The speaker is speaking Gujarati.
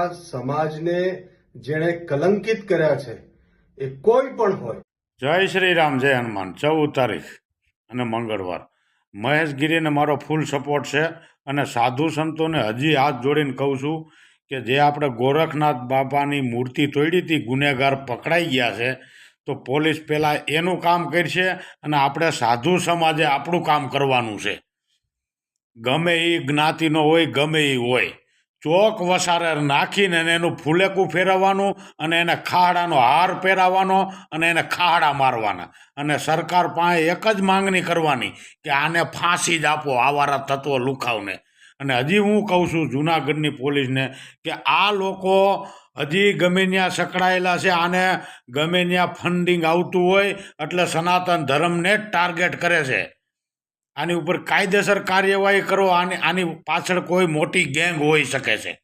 સમાજને જેણે કલંકિત કર્યા છે, એ કોઈ પણ હોય. જય શ્રી રામ, જય હનુમાન. ચૌદ તારીખ અને મંગળવાર. મહેશગીરીને મારો ફૂલ સપોર્ટ છે અને સાધુ સંતોને હજી હાથ જોડીને કહું છું કે જે આપણે ગોરખનાથ બાપાની મૂર્તિ તોડી હતી, ગુનેગાર પકડાઈ ગયા છે, તો પોલીસ પહેલાં એનું કામ કરશે અને આપણે સાધુ સમાજે આપણું કામ કરવાનું છે. ગમે એ જ્ઞાતિનો હોય, ગમે એ હોય. ચોક વસારે નાખીને અને એનું ફૂલેકું ફેરવવાનું અને એને ખાડાનો હાર પહેરાવવાનો અને એને ખાડા મારવાના. અને સરકાર પાસે એક જ માંગણી કરવાની કે આને ફાંસી જ આપો આવારા તત્વો લુખાવને. અને હજી હું કહું છું જુનાગઢની પોલીસને કે આ લોકો હજી ગમે ત્યાં સંકળાયેલા છે, આને ગમે ત્યાં ફંડિંગ આવતું હોય એટલે સનાતન ધર્મને ટાર્ગેટ કરે છે. આની ઉપર કાયદેસર કાર્યવાહી કરો આની આની પાછળ કોઈ મોટી ગેંગ હોઈ શકે છે.